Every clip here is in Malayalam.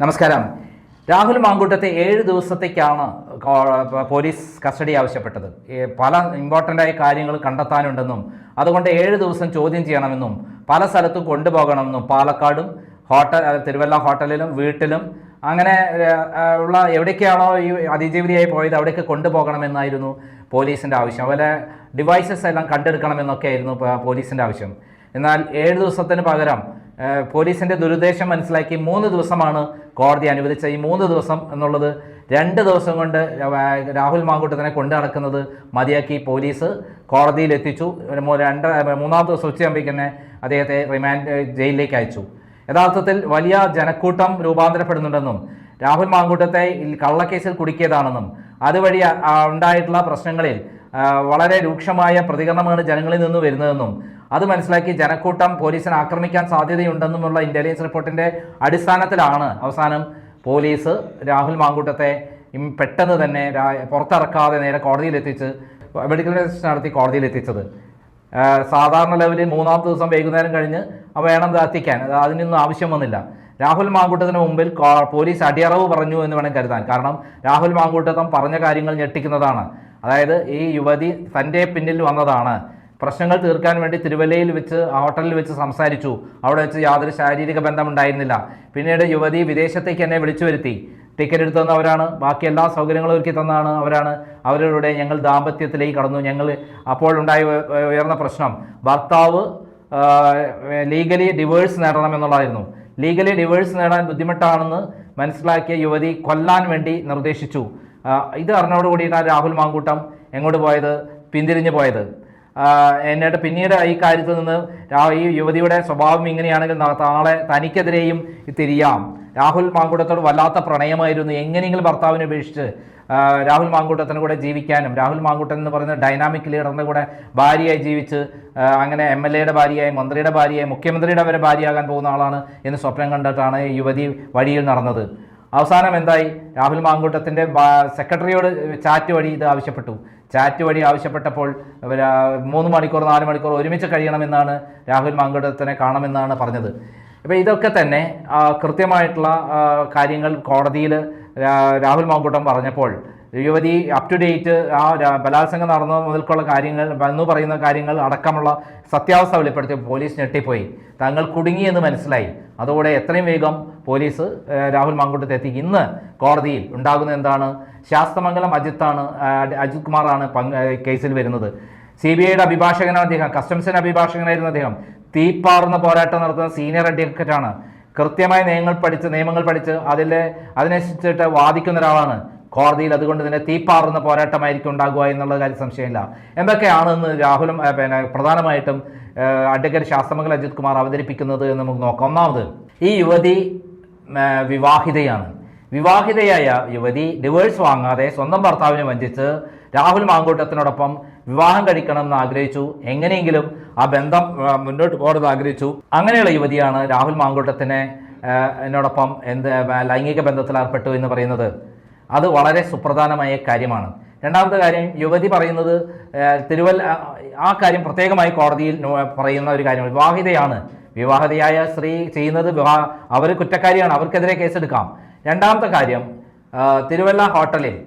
നമസ്കാരം. രാഹുൽ മാങ്കൂട്ടത്തെ ഏഴ് ദിവസത്തേക്കാണ് പോലീസ് കസ്റ്റഡി ആവശ്യപ്പെട്ടത്. പല ഇമ്പോർട്ടന്റ് ആയ കാര്യങ്ങൾ കണ്ടെത്താനുണ്ടെന്നും അതുകൊണ്ട് ഏഴ് ദിവസം ചോദ്യം ചെയ്യണമെന്നും പല സ്ഥലത്തും കൊണ്ടുപോകണമെന്നും പാലക്കാടും ഹോട്ടൽ തിരുവല്ല ഹോട്ടലിലും വീട്ടിലും അങ്ങനെ ഉള്ള എവിടേക്കാണോ ഈ അതിജീവിതയായി പോയത് അവിടേക്ക് കൊണ്ടുപോകണമെന്നായിരുന്നു പോലീസിന്റെ ആവശ്യം. അതുപോലെ ഡിവൈസസ് എല്ലാം കണ്ടെടുക്കണമെന്നൊക്കെ ആയിരുന്നു പോലീസിന്റെ ആവശ്യം. എന്നാൽ ഏഴ് ദിവസത്തിന് പകരം ഏഹ്, പോലീസിന്റെ ദുരുദ്ദേശം മനസ്സിലാക്കി മൂന്ന് ദിവസമാണ് കോടതി അനുവദിച്ച ഈ മൂന്ന് ദിവസം എന്നുള്ളത്. രണ്ട് ദിവസം കൊണ്ട് രാഹുൽ മാങ്കൂട്ടത്തിനെ കൊണ്ടു നടക്കുന്നത് മതിയാക്കി പോലീസ് കോടതിയിൽ എത്തിച്ചു. രണ്ട് മൂന്നാം ദിവസം ഉച്ചയാകുമ്പോഴേക്ക് തന്നെ അദ്ദേഹത്തെ റിമാൻഡ് ജയിലിലേക്ക് അയച്ചു. യഥാർത്ഥത്തിൽ വലിയ ജനക്കൂട്ടം രൂപാന്തരപ്പെടുന്നുണ്ടെന്നും രാഹുൽ മാങ്കൂട്ടത്തെ കള്ളക്കേസിൽ കുടുക്കിയതാണെന്നും അതുവഴി ഉണ്ടായിട്ടുള്ള പ്രശ്നങ്ങളിൽ വളരെ രൂക്ഷമായ പ്രതികരണമാണ് ജനങ്ങളിൽ നിന്ന് വരുന്നതെന്നും അത് മനസ്സിലാക്കി ജനക്കൂട്ടം പോലീസിനെ ആക്രമിക്കാൻ സാധ്യതയുണ്ടെന്നുമുള്ള ഇന്റലിജൻസ് റിപ്പോർട്ടിന്റെ അടിസ്ഥാനത്തിലാണ് അവസാനം പോലീസ് രാഹുൽ മാങ്കൂട്ടത്തെ പെട്ടെന്ന് തന്നെ പുറത്തിറക്കാതെ നേരെ കോടതിയിലെത്തിച്ച് മെഡിക്കൽ ടെസ്റ്റ് നടത്തി കോടതിയിലെത്തിച്ചത്. സാധാരണ ലെവലിൽ മൂന്നാം ദിവസം വൈകുന്നേരം കഴിഞ്ഞ് വേണം എത്തിക്കാൻ അതിനൊന്നും ആവശ്യം വന്നില്ല. രാഹുൽ മാങ്കൂട്ടത്തിന് മുമ്പിൽ പോലീസ് അടിയറവ് പറഞ്ഞു എന്ന് വേണം കരുതാൻ. കാരണം രാഹുൽ മാങ്കൂട്ടത്തം പറഞ്ഞ കാര്യങ്ങൾ ഞെട്ടിക്കുന്നതാണ്. അതായത് ഈ യുവതി തന്റെ പിന്നിൽ വന്നതാണ്. പ്രശ്നങ്ങൾ തീർക്കാൻ വേണ്ടി തിരുവല്ലയിൽ വെച്ച് ഹോട്ടലിൽ വെച്ച് സംസാരിച്ചു. അവിടെ വെച്ച് യാതൊരു ശാരീരിക ബന്ധമുണ്ടായിരുന്നില്ല. പിന്നീട് യുവതി വിദേശത്തേക്ക് എന്നെ വിളിച്ചു വരുത്തി. ടിക്കറ്റ് എടുത്തു തന്നവരാണ് ബാക്കി എല്ലാ സൗകര്യങ്ങളും ഒരുക്കി തന്നതാണ് അവരാണ്. അവരുടെ ഞങ്ങൾ ദാമ്പത്യത്തിലേക്ക് കടന്നു. ഞങ്ങൾ അപ്പോൾ ഉണ്ടായ ഉയർന്ന പ്രശ്നം. ഭർത്താവ് ലീഗലി ഡിവേഴ്സ് നേടണം എന്നുള്ളതായിരുന്നു. ലീഗലി ഡിവേഴ്സ് നേടാൻ ബുദ്ധിമുട്ടാണെന്ന് മനസ്സിലാക്കിയ യുവതി കൊല്ലാൻ വേണ്ടി നിർദ്ദേശിച്ചു. ഇത് അറിഞ്ഞോട് കൂടിയിട്ടാണ് രാഹുൽ മാങ്കൂട്ടം എങ്ങോട്ട് പോയത്? പിന്തിരിഞ്ഞു പോയത്. എന്നിട്ട് പിന്നീട് ഈ കാര്യത്തിൽ നിന്ന് ഈ യുവതിയുടെ സ്വഭാവം ഇങ്ങനെയാണെങ്കിൽ നാളെ തനിക്കെതിരെയും തിരിയാം. രാഹുൽ മാങ്കൂട്ടത്തോട് വല്ലാത്ത പ്രണയമായിരുന്നു. എങ്ങനെയെങ്കിലും ഭർത്താവിനെ ഉപേക്ഷിച്ച് രാഹുൽ മാങ്കൂട്ടത്തിന് കൂടെ ജീവിക്കാനും രാഹുൽ മാങ്കൂട്ടൻ എന്ന് പറയുന്ന ഡൈനാമിക് ലീഡറിന്റെ കൂടെ ഭാര്യയായി ജീവിച്ച് അങ്ങനെ എം എൽ എയുടെ ഭാര്യയായി മന്ത്രിയുടെ ഭാര്യയായി മുഖ്യമന്ത്രിയുടെ വരെ ഭാര്യയാകാൻ പോകുന്ന ആളാണ് എന്ന് സ്വപ്നം കണ്ടിട്ടാണ് ഈ യുവതി വഴിയിൽ നടന്നത്. അവസാനം എന്തായി? രാഹുൽ മാങ്കൂട്ടത്തിന്റെ സെക്രട്ടറിയോട് ചാറ്റ് വഴി ഇത് ആവശ്യപ്പെട്ടു. ചാറ്റ് വഴി ആവശ്യപ്പെട്ടപ്പോൾ മൂന്ന് മണിക്കൂർ നാല് മണിക്കൂർ ഒരുമിച്ച് കഴിയണമെന്നാണ് രാഹുൽ മാങ്കൂട്ടത്തിനെ കാണുമെന്നാണ് പറഞ്ഞത്. അപ്പോൾ ഇതൊക്കെ തന്നെ കൃത്യമായിട്ടുള്ള കാര്യങ്ങൾ കോടതിയിൽ രാഹുൽ മാങ്കൂട്ടം പറഞ്ഞപ്പോൾ യുവതി അപ് ടു ഡേറ്റ് ആ ബലാത്സംഗം നടന്ന മുതൽക്കുള്ള കാര്യങ്ങൾ എന്ന് പറയുന്ന കാര്യങ്ങൾ അടക്കമുള്ള സത്യാവസ്ഥ വെളിപ്പെടുത്തി പോലീസ് ഞെട്ടിപ്പോയി. തങ്ങൾ കുടുങ്ങിയെന്ന് മനസ്സിലായി. അതോടെ എത്രയും വേഗം പോലീസ് രാഹുൽ മാങ്കൂട്ടത്തെ എത്തി. ഇന്ന് കോടതിയിൽ ഉണ്ടാകുന്ന എന്താണ്? ശാസ്തമംഗലം അജിത്താണ് അജിത് കുമാറാണ് പങ്ക് കേസിൽ വരുന്നത്. സി ബി ഐയുടെ അഭിഭാഷകനാണ് അദ്ദേഹം കസ്റ്റംസിന്റെ അഭിഭാഷകനായിരുന്നു അദ്ദേഹം. തീപ്പാറുന്ന പോരാട്ടം നടത്തുന്ന സീനിയർ അഡ്വക്കറ്റാണ്. കൃത്യമായ നിയമങ്ങൾ പഠിച്ച് നിയമങ്ങൾ പഠിച്ച് അതിലെ അതിനനുസരിച്ചിട്ട് വാദിക്കുന്ന ഒരാളാണ്. കോടതിയിൽ അതുകൊണ്ട് തന്നെ തീപ്പാറുന്ന പോരാട്ടമായിരിക്കും ഉണ്ടാകുക എന്നുള്ള കാര്യം സംശയമില്ല. എന്തൊക്കെയാണെന്ന് രാഹുലും പിന്നെ പ്രധാനമായിട്ടും അഡ്വക്കേറ്റ് ശാസ്ത്രമംഗൽ അജിത് കുമാർ അവതരിപ്പിക്കുന്നത് എന്ന് നമുക്ക് നോക്കാം. ഒന്നാമത് ഈ യുവതി വിവാഹിതയാണ്. വിവാഹിതയായ യുവതി ഡിവേഴ്സ് വാങ്ങാതെ സ്വന്തം ഭർത്താവിനെ വഞ്ചിച്ച് രാഹുൽ മാങ്കൂട്ടത്തിനോടൊപ്പം വിവാഹം കഴിക്കണം എന്ന് ആഗ്രഹിച്ചു. എങ്ങനെയെങ്കിലും ആ ബന്ധം മുന്നോട്ട് പോകണമെന്ന് ആഗ്രഹിച്ചു. അങ്ങനെയുള്ള യുവതിയാണ് രാഹുൽ മാങ്കൂട്ടത്തിനെ എന്നോടൊപ്പം എന്ത് ലൈംഗിക ബന്ധത്തിൽ ഏർപ്പെട്ടു എന്ന് പറയുന്നത്. അത് വളരെ സുപ്രധാനമായ കാര്യമാണ്. രണ്ടാമത്തെ കാര്യം യുവതി പറയുന്നത് തിരുവല്ല ആ, കാര്യം പ്രത്യേകമായി കോടതിയിൽ പറയുന്ന ഒരു കാര്യമാണ്. വിവാഹിതയാണ്. വിവാഹിതയായ സ്ത്രീ ചെയ്യുന്നത് വിവാഹ അവർ കുറ്റക്കാരിയാണ്. അവർക്കെതിരെ കേസെടുക്കാം. രണ്ടാമത്തെ കാര്യം തിരുവല്ല ഹോട്ടലിൽ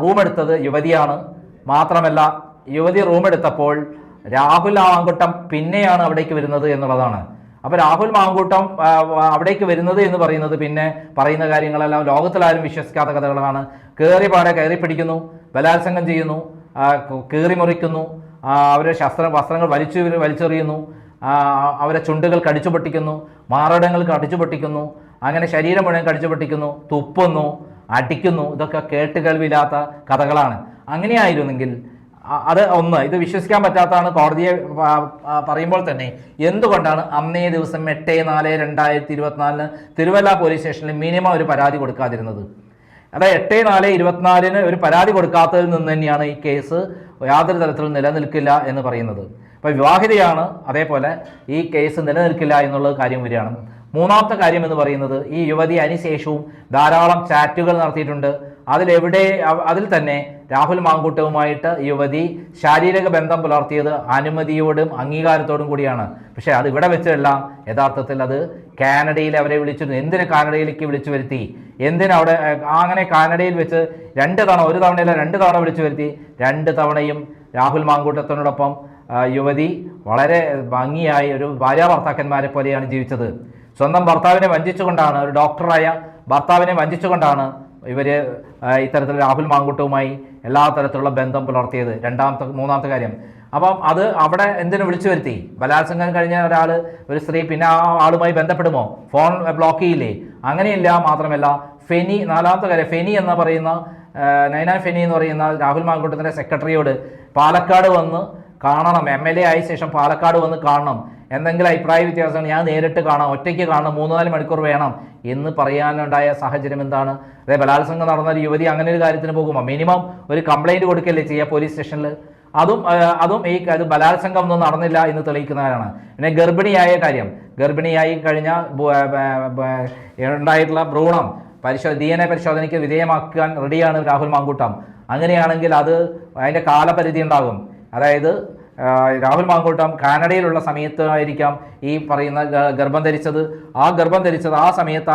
റൂം എടുത്തത് യുവതിയാണ്. മാത്രമല്ല യുവതി റൂം എടുത്തപ്പോൾ രാഹുൽ ആൺകുട്ടം പിന്നെയാണ് അവിടേക്ക് വരുന്നത് എന്നുള്ളതാണ്. അപ്പോൾ രാഹുൽ മാങ്കൂട്ടം അവിടേക്ക് വരുന്നത് എന്ന് പറയുന്നത് പിന്നെ പറയുന്ന കാര്യങ്ങളെല്ലാം ലോകത്തിലാരും വിശ്വസിക്കാത്ത കഥകളാണ്. കയറി പാടെ കയറി പിടിക്കുന്നു ബലാത്സംഗം ചെയ്യുന്നു കീറി മുറിക്കുന്നു അവരെ ശസ്ത്ര വസ്ത്രങ്ങൾ വലിച്ചു വലിച്ചെറിയുന്നു അവരെ ചുണ്ടുകൾ കടിച്ചു പൊട്ടിക്കുന്നു മാറിടങ്ങൾ കടിച്ചു പൊട്ടിക്കുന്നു അങ്ങനെ ശരീരം മുഴുവൻ കടിച്ചു പൊട്ടിക്കുന്നു തുപ്പുന്നു അടിക്കുന്നു ഇതൊക്കെ കേട്ടുകേൾവില്ലാത്ത കഥകളാണ്. അങ്ങനെയായിരുന്നെങ്കിൽ അത് ഒന്ന് ഇത് വിശ്വസിക്കാൻ പറ്റാത്തതാണ് കോടതിയെ പറയുമ്പോൾ തന്നെ. എന്തുകൊണ്ടാണ് അന്നേ ദിവസം എട്ട് നാല് രണ്ടായിരത്തി ഇരുപത്തിനാലിന് തിരുവല്ല പോലീസ് സ്റ്റേഷനിൽ മിനിമം ഒരു പരാതി കൊടുക്കാതിരുന്നത്? അതായത് എട്ട് നാല് ഇരുപത്തിനാലിന് ഒരു പരാതി കൊടുക്കാത്തതിൽ നിന്ന് തന്നെയാണ് ഈ കേസ് യാതൊരു തരത്തിലും നിലനിൽക്കില്ല എന്ന് പറയുന്നത്. അപ്പോൾ വിവാഹിതയാണ് അതേപോലെ ഈ കേസ് നിലനിൽക്കില്ല എന്നുള്ള കാര്യം വരികയാണ്. മൂന്നാമത്തെ കാര്യം എന്ന് പറയുന്നത് ഈ യുവതി അതിനുശേഷവും ധാരാളം ചാറ്റുകൾ നടത്തിയിട്ടുണ്ട്. അതിലെവിടെ അതിൽ തന്നെ രാഹുൽ മാങ്കൂട്ടവുമായിട്ട് യുവതി ശാരീരിക ബന്ധം പുലർത്തിയത് അനുമതിയോടും അംഗീകാരത്തോടും കൂടിയാണ്. പക്ഷേ അത് ഇവിടെ വെച്ചല്ല. യഥാർത്ഥത്തിൽ അത് കാനഡയിൽ അവരെ വിളിച്ചിരുന്നു. എന്തിന് കാനഡയിലേക്ക് വിളിച്ചു വരുത്തി? എന്തിന് അവിടെ അങ്ങനെ കാനഡയിൽ വെച്ച് രണ്ട് തവണ ഒരു തവണയല്ല രണ്ട് തവണ വിളിച്ചു വരുത്തി. രണ്ട് തവണയും രാഹുൽ മാങ്കൂട്ടത്തിനോടൊപ്പം യുവതി വളരെ ഭംഗിയായി ഒരു ഭാര്യ ഭർത്താക്കന്മാരെ പോലെയാണ് ജീവിച്ചത്. സ്വന്തം ഭർത്താവിനെ വഞ്ചിച്ചുകൊണ്ടാണ് ഒരു ഡോക്ടറായ ഭർത്താവിനെ വഞ്ചിച്ചുകൊണ്ടാണ് ഇവർ ആ, ഇത്തരത്തിൽ രാഹുൽ മാങ്കൂട്ടവുമായി എല്ലാ തരത്തിലുള്ള ബന്ധം പുലർത്തിയത് രണ്ടാമത്തെ മൂന്നാമത്തെ കാര്യം. അപ്പം അത് അവിടെ എന്തിനു വിളിച്ചു വരുത്തി? ബലാത്സംഗം കഴിഞ്ഞ ഒരാൾ ഒരു സ്ത്രീ പിന്നെ ആ ആളുമായി ബന്ധപ്പെടുമോ? ഫോൺ ബ്ലോക്ക് ചെയ്യില്ലേ? അങ്ങനെയില്ല മാത്രമല്ല ഫെനി നാലാമത്തെ കാര്യം ഫെനി എന്ന് പറയുന്ന നൈന ഫെനി എന്ന് പറയുന്ന രാഹുൽ മാങ്കൂട്ടത്തിന്റെ സെക്രട്ടറിയോട് പാലക്കാട് വന്ന് കാണണം. എം എൽ എ ആയ ശേഷം പാലക്കാട് വന്ന് കാണണം. എന്തെങ്കിലും അഭിപ്രായ വ്യത്യാസമാണ് ഞാൻ നേരിട്ട് കാണാം. ഒറ്റയ്ക്ക് കാണണം. മൂന്ന് നാല് മണിക്കൂർ വേണം എന്ന് പറയാനുണ്ടായ സാഹചര്യം എന്താണ്? അതെ ബലാത്സംഗം നടന്ന ഒരു യുവതി അങ്ങനെ ഒരു കാര്യത്തിന് പോകുമ്പോൾ മിനിമം ഒരു കംപ്ലൈന്റ് കൊടുക്കല്ലേ ചെയ്യുക പോലീസ് സ്റ്റേഷനിൽ അതും അതും ഈ അത് ബലാത്സംഗം ഒന്നും നടന്നില്ല എന്ന് തെളിയിക്കുന്നവരാണ്. പിന്നെ ഗർഭിണിയായ കാര്യം. ഗർഭിണിയായി കഴിഞ്ഞ ഉണ്ടായിട്ടുള്ള ഭ്രൂണം പരിശോ ഡി എൻ എ പരിശോധനയ്ക്ക് വിധേയമാക്കാൻ റെഡിയാണ് രാഹുൽ മാങ്കൂട്ടം. അങ്ങനെയാണെങ്കിൽ അത് അതിന്റെ കാലപരിധി ഉണ്ടാകും. അതായത് രാഹുൽ മാങ്കൂട്ടം കാനഡയിലുള്ള സമയത്തായിരിക്കാം ഈ പറയുന്ന ഗർഭം ധരിച്ചത്. ആ ഗർഭം ധരിച്ചത് ആ സമയത്ത്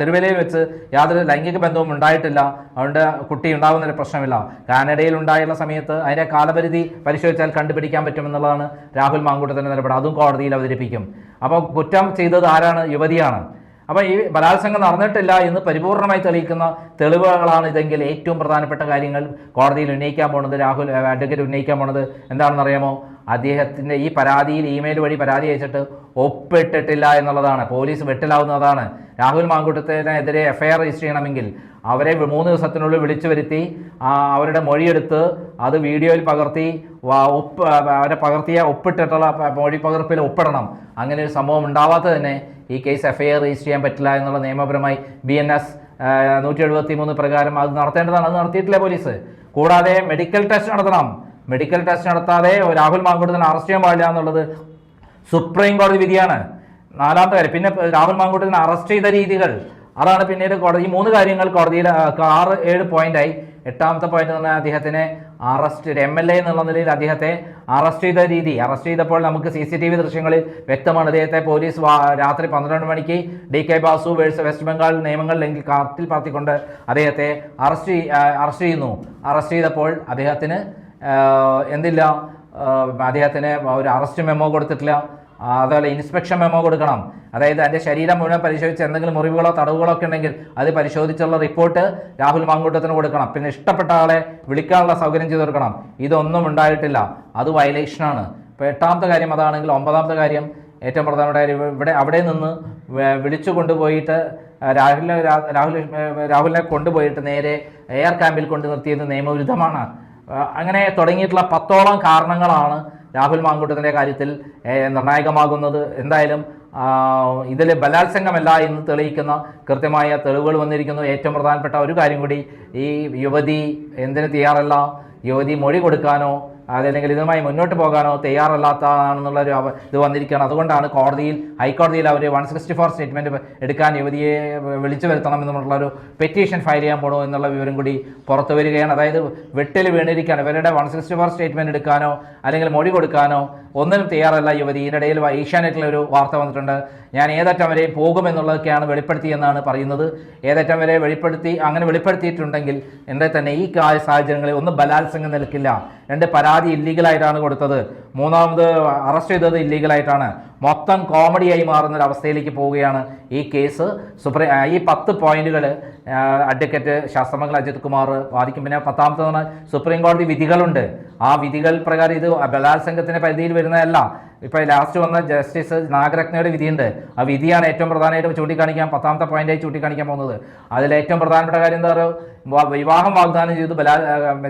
തിരുവല്ലയിൽ വെച്ച് യാതൊരു ലൈംഗിക ബന്ധവും ഉണ്ടായിട്ടില്ല. അതുകൊണ്ട് കുട്ടി ഉണ്ടാകുന്നൊരു പ്രശ്നമില്ല. കാനഡയിൽ ഉണ്ടായുള്ള സമയത്ത് അതിന്റെ കാലപരിധി പരിശോധിച്ചാൽ കണ്ടുപിടിക്കാൻ പറ്റുമെന്നുള്ളതാണ് രാഹുൽ മാങ്കൂട്ടത്തിന്റെ നിലപാട്. അതും കോടതിയിൽ അവതരിപ്പിക്കും. അപ്പോൾ കുറ്റം ചെയ്തത് ആരാണ്? യുവതിയാണ്. അപ്പോൾ ഈ ബലാത്സംഗം നടന്നിട്ടില്ല എന്ന് പരിപൂർണമായി തെളിയിക്കുന്ന തെളിവുകളാണ് ഇതെങ്കിൽ ഏറ്റവും പ്രധാനപ്പെട്ട കാര്യങ്ങൾ കോടതിയിൽ ഉന്നയിക്കാൻ പോണത് രാഹുൽ അഡ്വക്കേറ്റ് ഉന്നയിക്കാൻ പോണത് എന്താണെന്ന് അറിയാമോ അദ്ദേഹത്തിന്റെ ഈ പരാതിയിൽ ഇമെയിൽ വഴി പരാതി അയച്ചിട്ട് ഒപ്പിട്ടിട്ടില്ല എന്നുള്ളതാണ്. പോലീസ് വെട്ടിലാവുന്നതാണ്. രാഹുൽ മാങ്കൂട്ടത്തിനെതിരെ എഫ്ഐആർ രജിസ്റ്റർ ചെയ്യണമെങ്കിൽ അവരെ മൂന്ന് ദിവസത്തിനുള്ളിൽ വിളിച്ചു വരുത്തി അവരുടെ മൊഴിയെടുത്ത് അത് വീഡിയോയിൽ പകർത്തി ഒപ്പ് അവരെ പകർത്തിയ ഒപ്പിട്ടിട്ടുള്ള മൊഴി പകർപ്പിൽ ഒപ്പിടണം. അങ്ങനെ ഒരു സംഭവം ഉണ്ടാവാത്തത് തന്നെ ഈ കേസ് എഫ്ഐആർ രജിസ്റ്റർ ചെയ്യാൻ പറ്റില്ല എന്നുള്ള നിയമപരമായി ബി എൻ എസ് നൂറ്റി എഴുപത്തി മൂന്ന് പ്രകാരം അത് നടത്തേണ്ടതാണ്. അത് നടത്തിയിട്ടില്ല പോലീസ്? കൂടാതെ മെഡിക്കൽ ടെസ്റ്റ് നടത്തണം. മെഡിക്കൽ ടെസ്റ്റ് നടത്താതെ രാഹുൽ മാങ്കൂട്ടത്തിനെ അറസ്റ്റ് ചെയ്യാൻ പാടില്ല എന്നുള്ളത് സുപ്രീം കോടതി വിധിയാണ്. നാലാമത്തെ കാര്യം പിന്നെ രാഹുൽ മാങ്കൂട്ടത്തിനെ അറസ്റ്റ് ചെയ്ത രീതികൾ. അതാണ് പിന്നീട് കോടതി ഈ മൂന്ന് കാര്യങ്ങൾ കോടതിയിൽ ആറ് ഏഴ് പോയിന്റായി എട്ടാമത്തെ പോയിന്റ് എന്ന് പറഞ്ഞാൽ അദ്ദേഹത്തിനെ അറസ്റ്റ് എം എൽ എ എന്നുള്ള നിലയിൽ അദ്ദേഹത്തെ അറസ്റ്റ് ചെയ്ത രീതി. അറസ്റ്റ് ചെയ്തപ്പോൾ നമുക്ക് സി സി ടി വി ദൃശ്യങ്ങളിൽ വ്യക്തമാണ്. അദ്ദേഹത്തെ പോലീസ് രാത്രി പന്ത്രണ്ട് മണിക്ക് D K Basu versus West Bengal നിയമങ്ങൾ ലംഘി കാർത്തിൽ പറത്തിക്കൊണ്ട് അദ്ദേഹത്തെ അറസ്റ്റ് അറസ്റ്റ് ചെയ്യുന്നു. അറസ്റ്റ് ചെയ്തപ്പോൾ അദ്ദേഹത്തിന് എന്തില്ല? അദ്ദേഹത്തിന് ഒരു അറസ്റ്റ് മെമ്മോ കൊടുത്തിട്ടില്ല. അതുപോലെ ഇൻസ്പെക്ഷൻ മെമ്മോ കൊടുക്കണം. അതായത് എന്റെ ശരീരം മുഴുവൻ പരിശോധിച്ച് എന്തെങ്കിലും മുറിവുകളോ തടവുകളോ ഒക്കെ ഉണ്ടെങ്കിൽ അത് പരിശോധിച്ചുള്ള റിപ്പോർട്ട് രാഹുൽ മാങ്കൂട്ടത്തിന് കൊടുക്കണം. പിന്നെ ഇഷ്ടപ്പെട്ട ആളെ വിളിക്കാനുള്ള സൗകര്യം ചെയ്തു കൊടുക്കണം. ഇതൊന്നും ഉണ്ടായിട്ടില്ല. അത് വയലേഷനാണ് ഇപ്പോൾ എട്ടാമത്തെ കാര്യം അതാണെങ്കിൽ ഒമ്പതാമത്തെ കാര്യം ഏറ്റവും പ്രധാനപ്പെട്ട കാര്യം ഇവിടെ അവിടെ നിന്ന് വിളിച്ചു കൊണ്ടുപോയിട്ട് രാഹുലിനെ രാഹുൽ രാഹുലിനെ കൊണ്ടുപോയിട്ട് നേരെ എയർ ക്യാമ്പിൽ കൊണ്ട് നിർത്തിയത് നിയമവിരുദ്ധമാണ്. അങ്ങനെ തുടങ്ങിയിട്ടുള്ള പത്തോളം കാരണങ്ങളാണ് രാഹുൽ മാങ്കൂട്ടത്തിന്റെ കാര്യത്തിൽ നിർണായകമാകുന്നത്. എന്തായാലും ഇതിൽ ബലാത്സംഗമല്ല എന്ന് തെളിയിക്കുന്ന കൃത്യമായ തെളിവുകൾ വന്നിരിക്കുന്നു. ഏറ്റവും പ്രധാനപ്പെട്ട ഒരു കാര്യം കൂടി ഈ യുവതി എന്തിന് തയ്യാറല്ല? യുവതി മൊഴി കൊടുക്കാനോ അതല്ലെങ്കിൽ ഇതുമായി മുന്നോട്ട് പോകാനോ തയ്യാറല്ലാത്തതാണെന്നുള്ള ഒരു ഇത് വന്നിരിക്കുകയാണ്. അതുകൊണ്ടാണ് കോടതിയിൽ ഹൈക്കോടതിയിൽ അവർ വൺ സിക്സ്റ്റി ഫോർ സ്റ്റേറ്റ്മെന്റ് എടുക്കാൻ യുവതിയെ വിളിച്ചു വരുത്തണം എന്നുള്ള ഒരു പെറ്റീഷൻ ഫയൽ ചെയ്യാൻ പോകണോ എന്നുള്ള വിവരം കൂടി പുറത്തു വരികയാണ്. അതായത് വെട്ടിൽ വീണിരിക്കുകയാണ് ഇവരുടെ വൺ സിക്സ്റ്റി ഫോർ സ്റ്റേറ്റ്മെന്റ് എടുക്കാനോ അല്ലെങ്കിൽ മൊഴി കൊടുക്കാനോ ഒന്നിനും തയ്യാറല്ല യുവതി. ഇതിനിടയിൽ ഏഷ്യാനെറ്റിലൊരു വാർത്ത വന്നിട്ടുണ്ട്. ഞാൻ ഏതറ്റം വരെയും പോകുമെന്നുള്ളതൊക്കെയാണ് വെളിപ്പെടുത്തിയെന്നാണ് പറയുന്നത്. ഏതറ്റം വരെ വെളിപ്പെടുത്തി അങ്ങനെ വെളിപ്പെടുത്തിയിട്ടുണ്ടെങ്കിൽ എന്റെ തന്നെ ഈ സാഹചര്യങ്ങളിൽ ഒന്ന് ബലാത്സംഗം നിൽക്കില്ല രണ്ട് പരാതി ഇല്ലീഗലായിട്ടാണ് കൊടുത്തത്. മൂന്നാമത് അറസ്റ്റ് ചെയ്തത് ഇല്ലീഗലായിട്ടാണ് മൊത്തം കോമഡിയായി മാറുന്ന ഒരു അവസ്ഥയിലേക്ക് പോവുകയാണ് ഈ കേസ് സുപ്രീം ഈ പത്ത് പോയിന്റുകൾ അഡ്വക്കേറ്റ് ശാസ്ത്രമംഗൽ അജിത് കുമാർ വാദിക്കും. പിന്നെ പത്താമത്തെ സുപ്രീം കോടതി വിധികളുണ്ട്. ആ വിധികൾ പ്രകാരം ഇത് ബലാത്സംഗത്തിന്റെ പരിധിയിൽ വരുന്നതല്ല. ഇപ്പോൾ ലാസ്റ്റ് വന്ന ജസ്റ്റിസ് നാഗരത്നയുടെ വിധിയുണ്ട്. ആ വിധിയാണ് ഏറ്റവും പ്രധാനമായിട്ടും ചൂണ്ടിക്കാണിക്കാൻ പത്താമത്തെ പോയിന്റായി ചൂണ്ടിക്കാണിക്കാൻ പോകുന്നത്. അതിൽ ഏറ്റവും പ്രധാനപ്പെട്ട കാര്യം എന്താ പറയുക? വിവാഹം വാഗ്ദാനം ചെയ്ത് ബലാ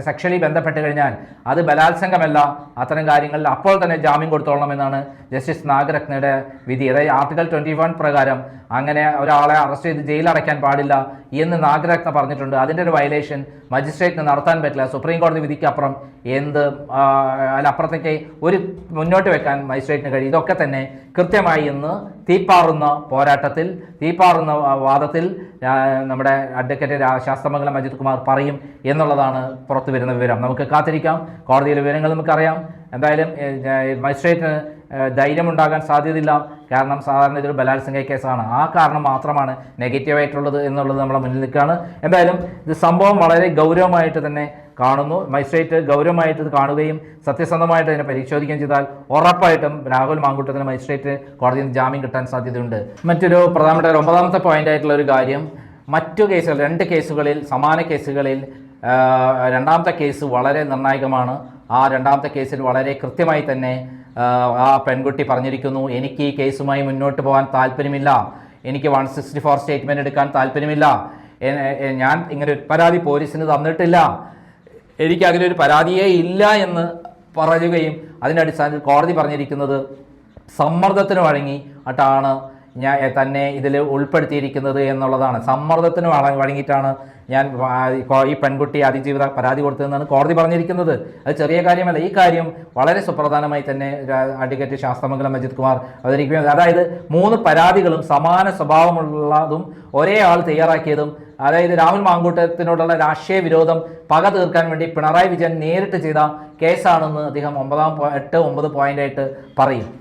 സെക്ഷലി ബന്ധപ്പെട്ട് കഴിഞ്ഞാൽ അത് ബലാത്സംഗമല്ല. അത്തരം കാര്യങ്ങളിൽ അപ്പോൾ തന്നെ ജാമ്യം കൊടുത്തോളണമെന്നാണ് ജസ്റ്റിസ് നാഗരത്നയുടെ വിധി. അതായത് ആർട്ടിക്കൽ ട്വന്റി വൺ പ്രകാരം അങ്ങനെ ഒരാളെ അറസ്റ്റ് ചെയ്ത് ജയിലിൽ അടയ്ക്കാൻ പാടില്ല എന്ന് നാഗരത്ന പറഞ്ഞിട്ടുണ്ട്. അതിന്റെ ഒരു വയലേഷൻ മജിസ്ട്രേറ്റിന് നടത്താൻ പറ്റില്ല. സുപ്രീം കോടതി വിധിക്കപ്പുറം എന്ത് അതിലപ്പുറത്തേക്ക് ഒരു മുന്നോട്ട് വെക്കാൻ മജിസ്ട്രേറ്റിന് കഴിയും. ഇതൊക്കെ തന്നെ കൃത്യമായി ഇന്ന് തീപ്പാറുന്ന പോരാട്ടത്തിൽ തീപ്പാറുന്ന വാദത്തിൽ നമ്മുടെ അഡ്വക്കേറ്റ് ശാസ്ത്രമംഗലം അജിത് അജിത് കുമാർ പറയും എന്നുള്ളതാണ് പുറത്തു വരുന്ന വിവരം. നമുക്ക് കാത്തിരിക്കാം. കോടതിയിലെ വിവരങ്ങൾ നമുക്കറിയാം. എന്തായാലും മജിസ്ട്രേറ്റിന് ധൈര്യമുണ്ടാകാൻ സാധ്യതയില്ല. കാരണം സാധാരണ ഇതൊരു ബലാത്സംഗ കേസാണ്. ആ കാരണം മാത്രമാണ് നെഗറ്റീവായിട്ടുള്ളത് എന്നുള്ളത് നമ്മളെ മുന്നിൽ നിൽക്കുകയാണ്. എന്തായാലും ഇത് സംഭവം വളരെ ഗൗരവമായിട്ട് തന്നെ കാണുന്നു. മജിസ്ട്രേറ്റ് ഗൗരവമായിട്ട് ഇത് കാണുകയും സത്യസന്ധമായിട്ട് അതിനെ പരിശോധിക്കുകയും ചെയ്താൽ ഉറപ്പായിട്ടും രാഹുൽ മാങ്കൂട്ടത്തിന് മജിസ്ട്രേറ്റ് കോടതിയിൽ നിന്ന് ജാമ്യം കിട്ടാൻ സാധ്യതയുണ്ട്. മറ്റൊരു പ്രധാനപ്പെട്ട ഒരു ഒമ്പതാമത്തെ പോയിന്റ് ആയിട്ടുള്ള ഒരു കാര്യം മറ്റു കേസുകൾ രണ്ട് കേസുകളിൽ സമാന കേസുകളിൽ രണ്ടാമത്തെ കേസ് വളരെ നിർണായകമാണ്. ആ രണ്ടാമത്തെ കേസിൽ വളരെ കൃത്യമായി തന്നെ ആ, പെൺകുട്ടി പറഞ്ഞിരിക്കുന്നു എനിക്ക് ഈ കേസുമായി മുന്നോട്ട് പോകാൻ താല്പര്യമില്ല. എനിക്ക് വൺ സിക്സ്റ്റി ഫോർ സ്റ്റേറ്റ്മെന്റ് എടുക്കാൻ താല്പര്യമില്ല. ഞാൻ ഇങ്ങനെ ഒരു പരാതി പോലീസിന് തന്നിട്ടില്ല. എനിക്ക് അങ്ങനെ ഒരു പരാതിയേ ഇല്ല എന്ന് പറയുകയും അതിന്റെ അടിസ്ഥാനത്തിൽ കോടതി പറഞ്ഞിരിക്കുന്നത് സമ്മർദ്ദത്തിന് വഴങ്ങി. ആയിട്ടാണ് ഞാൻ തന്നെ ഇതിൽ ഉൾപ്പെടുത്തിയിരിക്കുന്നത് എന്നുള്ളതാണ്. സമ്മർദ്ദത്തിന് വഴ- വഴങ്ങിയിട്ടാണ് ഞാൻ ഈ പെൺകുട്ടി അതിജീവിത പരാതി കൊടുത്തതെന്നാണ് കോടതി പറഞ്ഞിരിക്കുന്നത്. അത് ചെറിയ കാര്യമല്ല ഈ കാര്യം വളരെ സുപ്രധാനമായി തന്നെ അഡ്വക്കേറ്റ് ശാസ്ത്രമംഗലം അജിത് കുമാർ അവതരിപ്പിക്കുന്നത് അതായത് മൂന്ന് പരാതികളും സമാന സ്വഭാവമുള്ളതും ഒരേ ആൾ തയ്യാറാക്കിയതും അതായത് രാഹുൽ മാങ്കൂട്ടത്തിനോടുള്ള രാഷ്ട്രീയ വിരോധം പക തീർക്കാൻ വേണ്ടി പിണറായി വിജയൻ നേരിട്ട് ചെയ്ത കേസാണെന്ന് അദ്ദേഹം ഒമ്പതാം എട്ട് ഒമ്പത് പോയിന്റായിട്ട് പറയും.